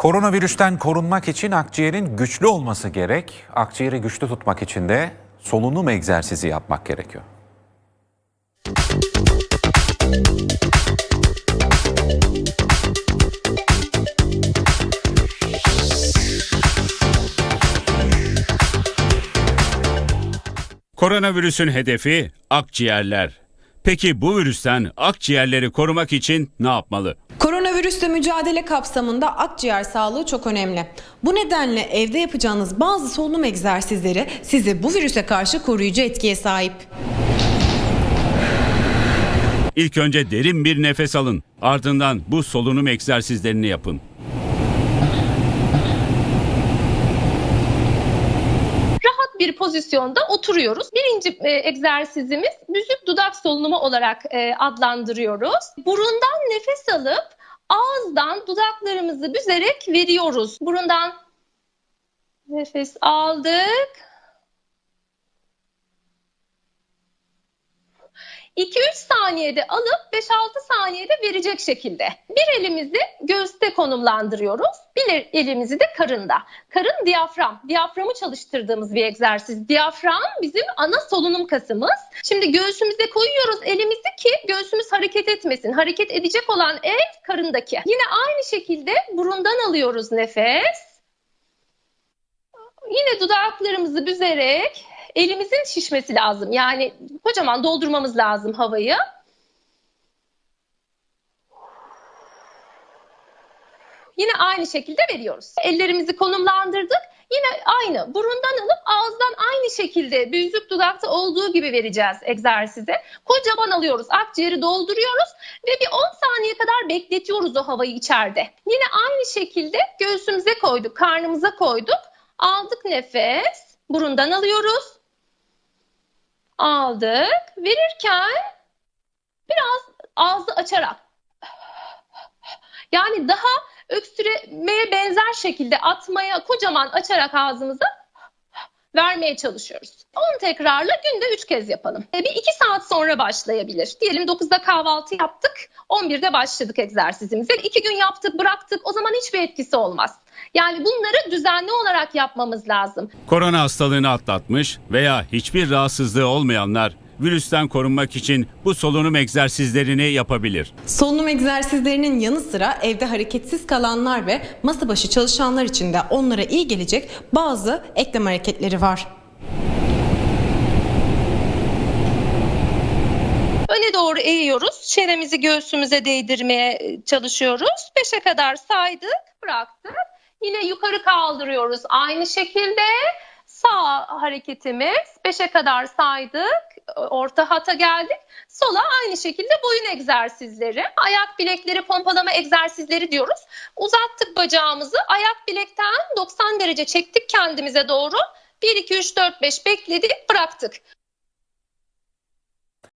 Koronavirüsten korunmak için akciğerin güçlü olması gerek. Akciğeri güçlü tutmak için de solunum egzersizi yapmak gerekiyor. Koronavirüsün hedefi akciğerler. Peki bu virüsten akciğerleri korumak için ne yapmalı? Koronavirüsle mücadele kapsamında akciğer sağlığı çok önemli. Bu nedenle evde yapacağınız bazı solunum egzersizleri sizi bu virüse karşı koruyucu etkiye sahip. İlk önce derin bir nefes alın. Ardından bu solunum egzersizlerini yapın. rahat bir pozisyonda oturuyoruz. Birinci e, egzersizimiz büzük dudak solunumu olarak e, adlandırıyoruz. Burundan nefes alıp ağızdan dudaklarımızı büzerek veriyoruz. Burundan nefes aldık. 2-3 saniyede alıp 5-6 saniyede verecek şekilde. Bir elimizi göğüste konumlandırıyoruz. Bir elimizi de karında. Karın diyafram. Diyaframı çalıştırdığımız bir egzersiz. Diyafram bizim ana solunum kasımız. Şimdi göğsümüze koyuyoruz elimizi ki göğsümüz hareket etmesin. Hareket edecek olan el karındaki. Yine aynı şekilde burundan alıyoruz nefes. Yine dudaklarımızı büzerek elimizin şişmesi lazım. Yani kocaman doldurmamız lazım havayı. Yine aynı şekilde veriyoruz. Ellerimizi konumlandırdık. Yine aynı. Burundan alıp ağızdan aynı şekilde büyüzük dudakta olduğu gibi vereceğiz egzersize. Kocaman alıyoruz. Akciğeri dolduruyoruz ve bir 10 saniye kadar bekletiyoruz o havayı içeride. Yine aynı şekilde göğsümüze koyduk, karnımıza koyduk. Aldık nefes. Burundan alıyoruz. Aldık. Verirken biraz ağzı açarak yani daha öksürmeye benzer şekilde atmaya kocaman açarak ağzımızı vermeye çalışıyoruz. 10 tekrarla günde 3 kez yapalım. E, Bir 2 saat sonra başlayabilir. Diyelim 9'da kahvaltı yaptık, 11'de başladık egzersizimize. 2 gün yaptık, bıraktık. O zaman hiçbir etkisi olmaz. Yani bunları düzenli olarak yapmamız lazım. Korona hastalığını atlatmış veya hiçbir rahatsızlığı olmayanlar virüsten korunmak için bu solunum egzersizlerini yapabilir. Solunum egzersizlerinin yanı sıra evde hareketsiz kalanlar ve masa başı çalışanlar için de onlara iyi gelecek bazı eklem hareketleri var. Öne doğru eğiyoruz. Çenemizi göğsümüze değdirmeye çalışıyoruz. 5'e kadar saydık, bıraktık. Yine yukarı kaldırıyoruz. Aynı şekilde sağ hareketimiz 5'e kadar saydık. Orta hata geldik. Sola aynı şekilde boyun egzersizleri. Ayak bilekleri pompalama egzersizleri diyoruz. Uzattık bacağımızı. Ayak bilekten 90 derece çektik kendimize doğru. 1, 2, 3, 4, 5 bekledik, bıraktık.